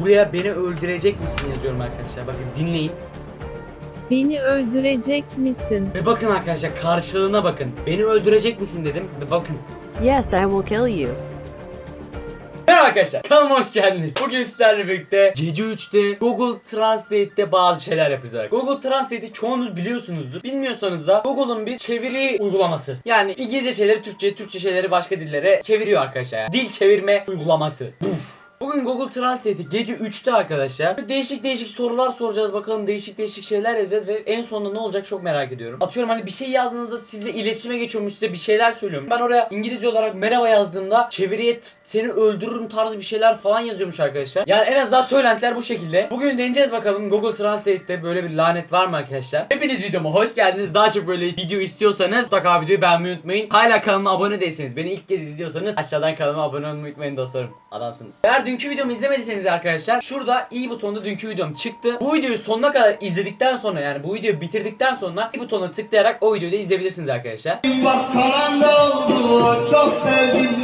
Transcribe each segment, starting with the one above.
buraya beni öldürecek misin yazıyorum arkadaşlar. Bakın dinleyin. Beni öldürecek misin? Ve bakın arkadaşlar karşılığına bakın. Beni öldürecek misin dedim. Ve bakın. Yes, I will kill you. Merhaba arkadaşlar. Kanalıma hoş geldiniz. Bugün sizlerle birlikte gece 3'te Google Translate'te bazı şeyler yapacağız. Google Translate'i çoğunuz biliyorsunuzdur. Bilmiyorsanız da Google'un bir çeviri uygulaması. Yani İngilizce şeyleri Türkçe, Türkçe şeyleri başka dillere çeviriyor arkadaşlar. Yani Dil çevirme uygulaması. Buf. Bugün Google Translate'i gece 3'te arkadaşlar. Değişik değişik sorular soracağız bakalım değişik değişik şeyler yazacağız ve en sonunda ne olacak çok merak ediyorum. Atıyorum hani bir şey yazdığınızda sizle iletişime geçiyormuş size bir şeyler söylüyorum. Ben oraya İngilizce olarak merhaba yazdığımda çeviriye seni öldürürüm tarzı bir şeyler falan yazıyormuş arkadaşlar. Yani en azından söylentiler bu şekilde. Bugün deneyeceğiz bakalım Google Translate'te böyle bir lanet var mı arkadaşlar? Hepiniz videoma hoş geldiniz. Daha çok böyle video istiyorsanız mutlaka videoyu beğenmeyi unutmayın. Hala kanalıma abone değilseniz beni ilk kez izliyorsanız aşağıdan kanalıma abone olmayı unutmayın dostlarım. Adamsınız. Dünkü videomu izlemediyseniz arkadaşlar şurada i butonunda dünkü videom çıktı. Bu videoyu sonuna kadar izledikten sonra yani bu videoyu bitirdikten sonra i butonuna tıklayarak o videoyu da izleyebilirsiniz arkadaşlar. Bak falan da oldu Çok sevdim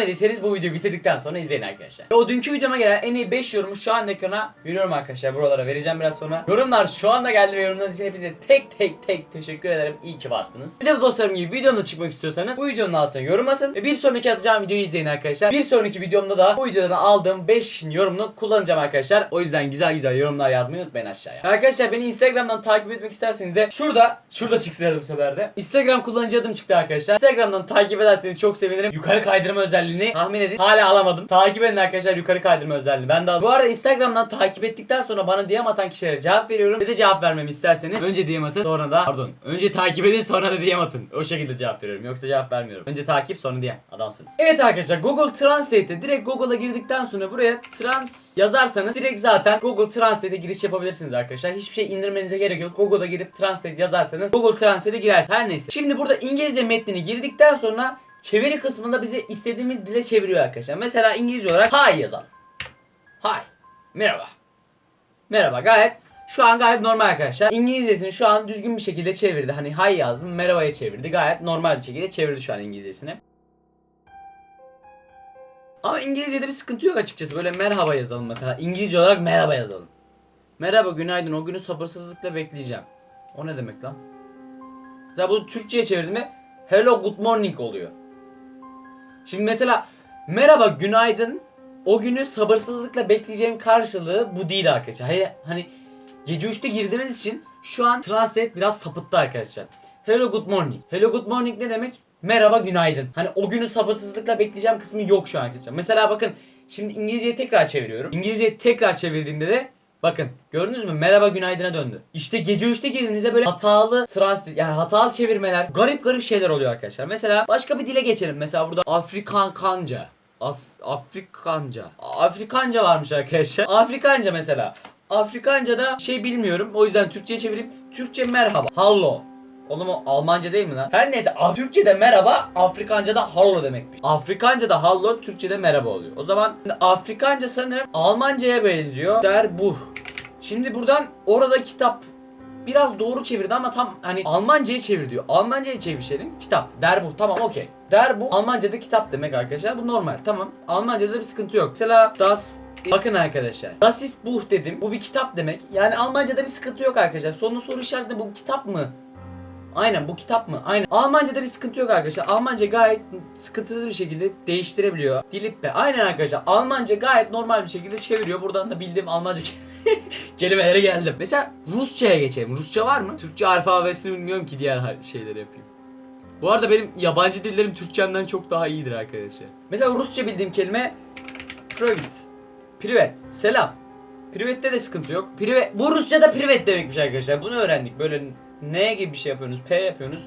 İzlemediyseniz bu videoyu bitirdikten sonra izleyin arkadaşlar. O dünkü videoma gelen en iyi 5 yorumu şu an ekrana veriyorum arkadaşlar. Buralara vereceğim biraz sonra. Yorumlar şu anda geldi ve yorumlarınız için hepinize tek tek tek teşekkür ederim. İyi ki varsınız. Bir de dostlarım gibi videomda çıkmak istiyorsanız bu videonun altına yorum atın ve bir sonraki atacağım videoyu izleyin arkadaşlar. Bir sonraki videomda da bu videodan aldığım 5 kişinin yorumunu kullanacağım arkadaşlar. O yüzden güzel güzel yorumlar yazmayı unutmayın aşağıya. Arkadaşlar beni Instagram'dan takip etmek isterseniz de şurada şurada çıksın bu sefer de. Instagram kullanıcı adım çıktı arkadaşlar. Instagram'dan takip ederseniz çok sevinirim. Yukarı kaydırma özelliğini tahmin edin. Hala alamadım. Takip edin arkadaşlar yukarı kaydırma özelliğini. Ben de aldım. Bu arada Instagram'dan takip ettikten sonra bana DM atan kişilere cevap veriyorum. Ve de cevap vermemi isterseniz önce DM atın sonra da pardon. Önce takip edin sonra da DM atın. O şekilde cevap veriyorum. Yoksa cevap vermiyorum. Önce takip sonra DM. Adamsınız. Evet arkadaşlar Google Translate'te direkt Google'a girdikten sonra buraya trans yazarsanız direkt zaten Google Translate'e giriş yapabilirsiniz arkadaşlar. Hiçbir şey indirmenize gerek yok. Google'a girip Translate yazarsanız Google Translate'e girersiniz. Her neyse. Şimdi burada İngilizce metnini girdikten sonra çeviri kısmında bize istediğimiz dile çeviriyor arkadaşlar. Mesela İngilizce olarak hi yazalım. Hi. Merhaba. Merhaba gayet şu an gayet normal arkadaşlar. İngilizcesini şu an düzgün bir şekilde çevirdi. Hani hi yazdım merhabaya çevirdi. Gayet normal bir şekilde çevirdi şu an İngilizcesini. Ama İngilizce'de bir sıkıntı yok açıkçası. Böyle merhaba yazalım mesela. İngilizce olarak merhaba yazalım. Merhaba günaydın o günü sabırsızlıkla bekleyeceğim. O ne demek lan? Mesela bunu Türkçe'ye çevirdim mi hello good morning oluyor. Şimdi mesela merhaba günaydın o günü sabırsızlıkla bekleyeceğim karşılığı bu değil arkadaşlar. Hayır, hani gece 3'te girdiğimiz için şu an translate biraz sapıttı arkadaşlar. Hello good morning. Hello good morning ne demek? Merhaba günaydın. Hani o günü sabırsızlıkla bekleyeceğim kısmı yok şu an arkadaşlar. Mesela bakın şimdi İngilizceyi tekrar çeviriyorum. İngilizceyi tekrar çevirdiğimde de Bakın gördünüz mü? Merhaba günaydına döndü. İşte gece 3'te girdiğinizde böyle hatalı transit yani hatalı çevirmeler garip garip şeyler oluyor arkadaşlar. Mesela başka bir dile geçelim. Mesela burada Afrikankanca. Af Afrikanca. Afrikanca varmış arkadaşlar. Afrikanca mesela. Afrikanca'da şey bilmiyorum. O yüzden Türkçe'ye çevireyim. Türkçe merhaba. Hallo. Oğlum o Almanca değil mi lan? Her neyse Af- Türkçe'de merhaba, Afrikanca'da hallo demekmiş. Afrikanca'da hallo, Türkçe'de merhaba oluyor. O zaman Afrikanca sanırım Almanca'ya benziyor. Der bu. Şimdi buradan orada kitap biraz doğru çevirdi ama tam hani Almanca'ya çevir diyor. Almanca'ya çevirişelim. Kitap. Der bu. Tamam okey. Der bu Almanca'da kitap demek arkadaşlar. Bu normal. Tamam. Almanca'da bir sıkıntı yok. Mesela das Bakın arkadaşlar. Das ist Buch dedim. Bu bir kitap demek. Yani Almanca'da bir sıkıntı yok arkadaşlar. Sonun soru işareti bu kitap mı? Aynen bu kitap mı? Aynen. Almanca'da bir sıkıntı yok arkadaşlar. Almanca gayet sıkıntısız bir şekilde değiştirebiliyor. Dilippe. Aynen arkadaşlar. Almanca gayet normal bir şekilde çeviriyor. Buradan da bildiğim Almanca kelimelere geldim. Mesela Rusça'ya geçelim. Rusça var mı? Türkçe alfabesini bilmiyorum ki diğer şeyleri yapayım. Bu arada benim yabancı dillerim Türkçemden çok daha iyidir arkadaşlar. Mesela Rusça bildiğim kelime privet. Privet. Selam. Privet'te de sıkıntı yok. Privet. Bu Rusça'da privet demekmiş arkadaşlar. Bunu öğrendik. Böyle N gibi bir şey yapıyorsunuz. P yapıyorsunuz.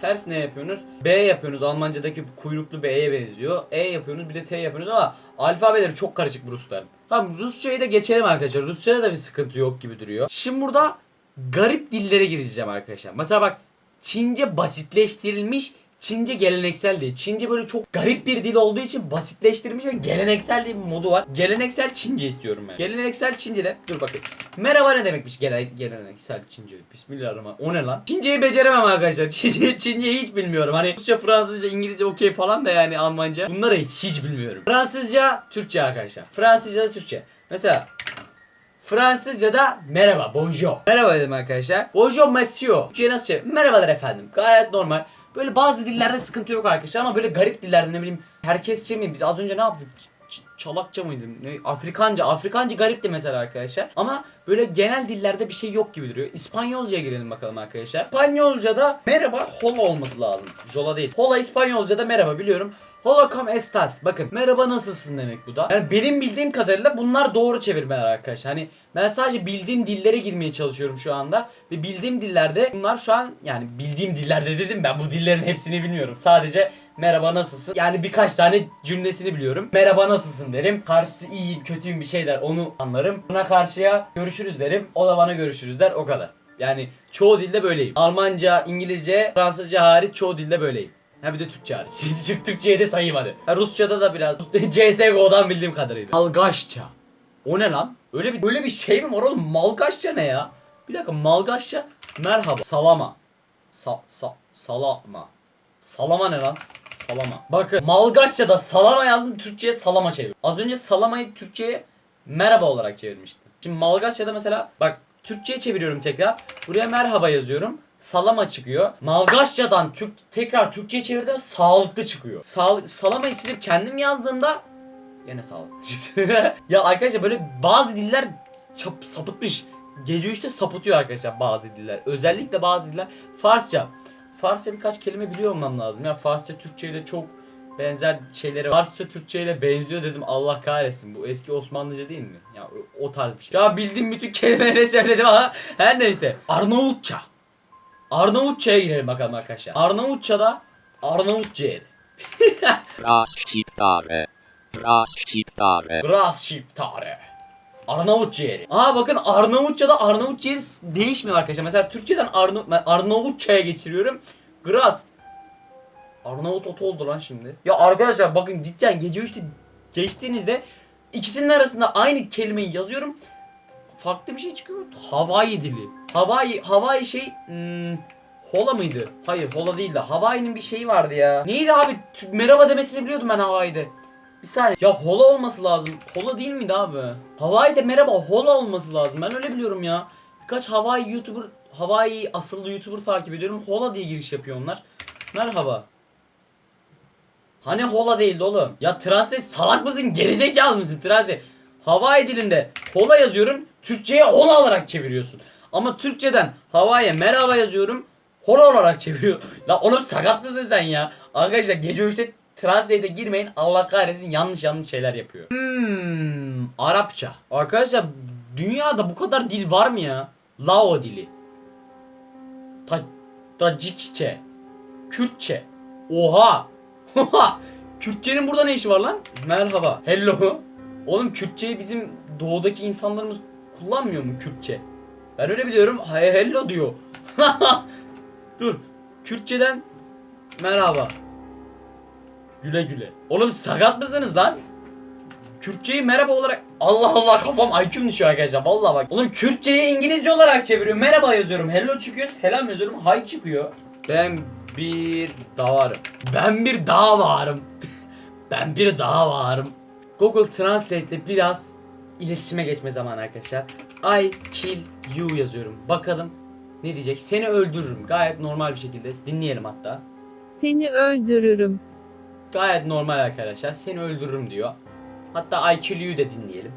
Ters ne yapıyorsunuz? B yapıyorsunuz. Almancadaki kuyruklu B'ye benziyor. E yapıyorsunuz. Bir de T yapıyorsunuz ama alfabeleri çok karışık bu Rusların. Tamam Rusçayı da geçelim arkadaşlar. Rusçada da bir sıkıntı yok gibi duruyor. Şimdi burada garip dillere gireceğim arkadaşlar. Mesela bak Çince basitleştirilmiş Çince geleneksel değil. Çince böyle çok garip bir dil olduğu için basitleştirilmiş ve geleneksel diye bir modu var. Geleneksel Çince istiyorum ben. Geleneksel Çince'de dur bakayım. Merhaba ne demekmiş gele, geleneksel Çince? Bismillahirrahmanirrahim. O ne lan? Çinceyi beceremem arkadaşlar. Çince, Çinceyi hiç bilmiyorum. Hani Rusça, Fransızca, İngilizce okey falan da yani Almanca. Bunları hiç bilmiyorum. Fransızca, Türkçe arkadaşlar. Fransızca da Türkçe. Mesela Fransızca'da merhaba, bonjour. Merhaba dedim arkadaşlar. Bonjour monsieur. Türkçe'ye nasıl çevir? Merhabalar efendim. Gayet normal. Böyle bazı dillerde sıkıntı yok arkadaşlar ama böyle garip dillerde ne bileyim herkesçe mi? Biz az önce ne yaptık? Ç- Çalakça mıydı? Ne? Afrikanca. Afrikanca garipti mesela arkadaşlar. Ama böyle genel dillerde bir şey yok gibi duruyor. İspanyolcaya girelim bakalım arkadaşlar. İspanyolca'da merhaba hola olması lazım. Jola değil. Hola İspanyolca'da merhaba biliyorum. Hola como estás? Bakın merhaba nasılsın demek bu da. Yani benim bildiğim kadarıyla bunlar doğru çevirmeler arkadaşlar. Hani ben sadece bildiğim dillere girmeye çalışıyorum şu anda. Ve bildiğim dillerde bunlar şu an yani bildiğim dillerde dedim ben bu dillerin hepsini bilmiyorum. Sadece merhaba nasılsın? Yani birkaç tane cümlesini biliyorum. Merhaba nasılsın derim. Karşısı iyiyim kötüyüm bir şey der onu anlarım. Buna karşıya görüşürüz derim. O da bana görüşürüz der o kadar. Yani çoğu dilde böyleyim. Almanca, İngilizce, Fransızca hariç çoğu dilde böyleyim. Ha bir de Türkçe hariç. Türk Türkçe'ye de sayayım hadi. Ha, Rusça'da da biraz. CSGO'dan bildiğim kadarıyla. Malgaçça. O ne lan? Öyle bir öyle bir şey mi var oğlum? Malgaçça ne ya? Bir dakika Malgaçça. Merhaba. Salama. Sa sa salama. Salama ne lan? Salama. Bakın Malgaçça'da salama yazdım Türkçe'ye salama çevir. Az önce salamayı Türkçe'ye merhaba olarak çevirmiştim. Şimdi Malgaçça'da mesela bak Türkçe'ye çeviriyorum tekrar. Buraya merhaba yazıyorum. Salama çıkıyor. Malgaçça'dan Türk tekrar Türkçe'ye çevirdim sağlıklı çıkıyor. Sağ, salamayı silip kendim yazdığımda Yine sağlıklı ya arkadaşlar böyle bazı diller çap, sapıtmış. Gece 3'te sapıtıyor arkadaşlar bazı diller. Özellikle bazı diller. Farsça. Farsça birkaç kelime biliyor olmam lazım. Ya Farsça Türkçe ile çok benzer şeyleri. Farsça Türkçe ile benziyor dedim. Allah kahretsin. Bu eski Osmanlıca değil mi? Ya o, o tarz bir şey. Ya bildiğim bütün kelimeleri söyledim ama her neyse. Arnavutça. Arnavutça'ya girelim bakalım arkadaşlar. Arnavutça'da Arnavut ciğeri. Rasciptare. Rasciptare. Gras Şiptare. Arnavut ciğeri. Aa bakın Arnavutça'da Arnavut ciğeri değişmiyor arkadaşlar. Mesela Türkçeden Arna ben Arnavutça'ya geçiriyorum. Gras. Arnavut otu oldu lan şimdi. Ya arkadaşlar bakın cidden gece 3'te geçtiğinizde ikisinin arasında aynı kelimeyi yazıyorum. Farklı bir şey çıkıyor. Hawaii dili. Hawaii, Hawaii şey hmm, Hola mıydı? Hayır Hola değildi. Hawaii'nin bir şeyi vardı ya. Neydi abi? Merhaba demesini biliyordum ben Hawaii'de. Bir saniye. Ya hola olması lazım. Hola değil miydi abi? Hawaii'de merhaba hola olması lazım. Ben öyle biliyorum ya. Birkaç Hawaii YouTuber, Hawaii asıllı YouTuber takip ediyorum. Hola diye giriş yapıyor onlar. Merhaba. Hani hola değildi oğlum? Ya translate salak mısın? Gerizekalı mısın translate? Hawaii dilinde hola yazıyorum. Türkçe'ye hola olarak çeviriyorsun. Ama Türkçeden Hawaii'ye merhaba yazıyorum. Hola olarak çeviriyor. La oğlum sakat mısın sen ya? Arkadaşlar gece 3'te Translate'e girmeyin. Allah kahretsin yanlış yanlış şeyler yapıyor. Hmm, Arapça. Arkadaşlar dünyada bu kadar dil var mı ya? Lao dili. Ta Tacikçe. Kürtçe. Oha. Kürtçenin burada ne işi var lan? Merhaba. Hello. Oğlum Kürtçeyi bizim doğudaki insanlarımız kullanmıyor mu Kürtçe? Ben öyle biliyorum. Hey hello diyor. Dur. Kürtçeden merhaba. Güle güle. Oğlum sakat mısınız lan? Kürtçeyi merhaba olarak Allah Allah kafam IQ'm düşüyor arkadaşlar vallahi bak. Oğlum Kürtçeyi İngilizce olarak çeviriyorum. Merhaba yazıyorum. Hello çıkıyor. Selam yazıyorum. Hay çıkıyor. Ben bir dağ varım. Ben bir dağ varım. ben bir dağ varım. Google Translate'le biraz iletişime geçme zamanı arkadaşlar. I kill you yazıyorum. Bakalım ne diyecek? Seni öldürürüm. Gayet normal bir şekilde. Dinleyelim hatta. Seni öldürürüm. Gayet normal arkadaşlar. Seni öldürürüm diyor. Hatta I kill you de dinleyelim.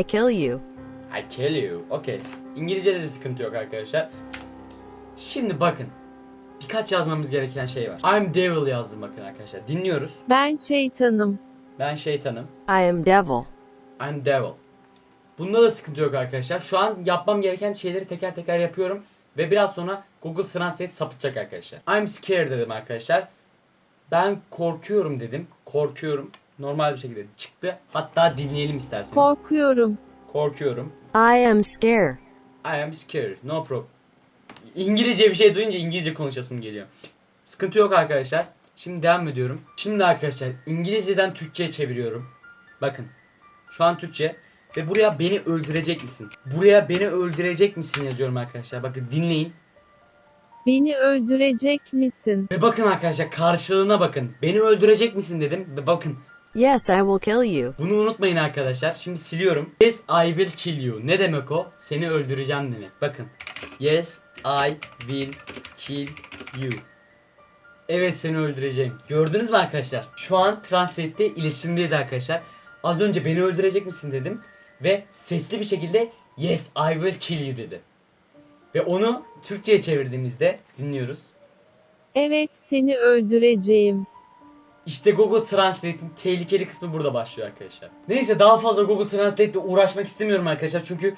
I kill you. I kill you. Okey. İngilizce'de de sıkıntı yok arkadaşlar. Şimdi bakın. Birkaç yazmamız gereken şey var. I'm devil yazdım bakın arkadaşlar. Dinliyoruz. Ben şeytanım. Ben şeytanım. I am devil. I'm devil. Bunda da sıkıntı yok arkadaşlar. Şu an yapmam gereken şeyleri teker teker yapıyorum. Ve biraz sonra Google Translate sapıtacak arkadaşlar. I'm scared dedim arkadaşlar. Ben korkuyorum dedim. Korkuyorum. Normal bir şekilde çıktı. Hatta dinleyelim isterseniz. Korkuyorum. korkuyorum. I am scared. I am scared. No problem. İngilizce bir şey duyunca İngilizce konuşasım geliyor. Sıkıntı yok arkadaşlar. Şimdi devam ediyorum. Şimdi arkadaşlar İngilizceden Türkçe'ye çeviriyorum. Bakın. Şu an Türkçe. Ve buraya beni öldürecek misin? Buraya beni öldürecek misin yazıyorum arkadaşlar. Bakın dinleyin. Beni öldürecek misin? Ve bakın arkadaşlar karşılığına bakın. Beni öldürecek misin dedim. Ve bakın Yes, I will kill you. Bunu unutmayın arkadaşlar. Şimdi siliyorum. Yes I will kill you. Ne demek o? Seni öldüreceğim demek. Bakın. Yes I will kill you. Evet seni öldüreceğim. Gördünüz mü arkadaşlar? Şu an Translate'te iletişimdeyiz arkadaşlar. Az önce beni öldürecek misin dedim. Ve sesli bir şekilde Yes I will kill you dedi. Ve onu Türkçe'ye çevirdiğimizde dinliyoruz. Evet seni öldüreceğim. İşte Google Translate'in tehlikeli kısmı burada başlıyor arkadaşlar. Neyse daha fazla Google Translate ile uğraşmak istemiyorum arkadaşlar çünkü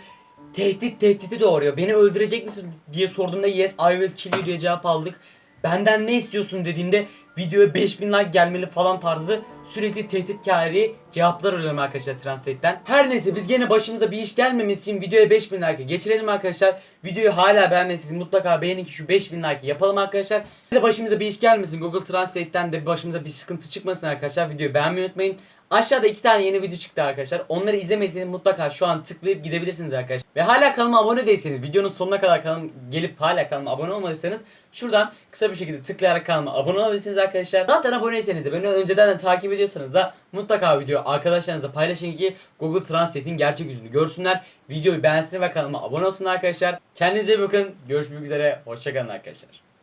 tehdit tehdidi doğuruyor. Beni öldürecek misin diye sorduğumda yes I will kill you diye cevap aldık. Benden ne istiyorsun dediğimde videoya 5000 like gelmeli falan tarzı sürekli tehditkari cevaplar alıyorum arkadaşlar Translate'ten. Her neyse biz gene başımıza bir iş gelmemesi için videoya 5000 like geçirelim arkadaşlar. Videoyu hala beğenmediyseniz mutlaka beğenin ki şu 5000 like yapalım arkadaşlar. Bir de başımıza bir iş gelmesin. Google Translate'ten de başımıza bir sıkıntı çıkmasın arkadaşlar. Videoyu beğenmeyi unutmayın. Aşağıda iki tane yeni video çıktı arkadaşlar. Onları izlemediyseniz mutlaka şu an tıklayıp gidebilirsiniz arkadaşlar. Ve hala kanalıma abone değilseniz, videonun sonuna kadar kanalım gelip hala kanalıma abone olmadıysanız şuradan kısa bir şekilde tıklayarak kanalıma abone olabilirsiniz arkadaşlar. Zaten aboneyseniz de beni önceden de takip ediyorsanız da mutlaka videoyu arkadaşlarınızla paylaşın ki Google Translate'in gerçek yüzünü görsünler. Videoyu beğensin ve kanalıma abone olsun arkadaşlar. Kendinize iyi bakın. Görüşmek üzere. Hoşçakalın arkadaşlar.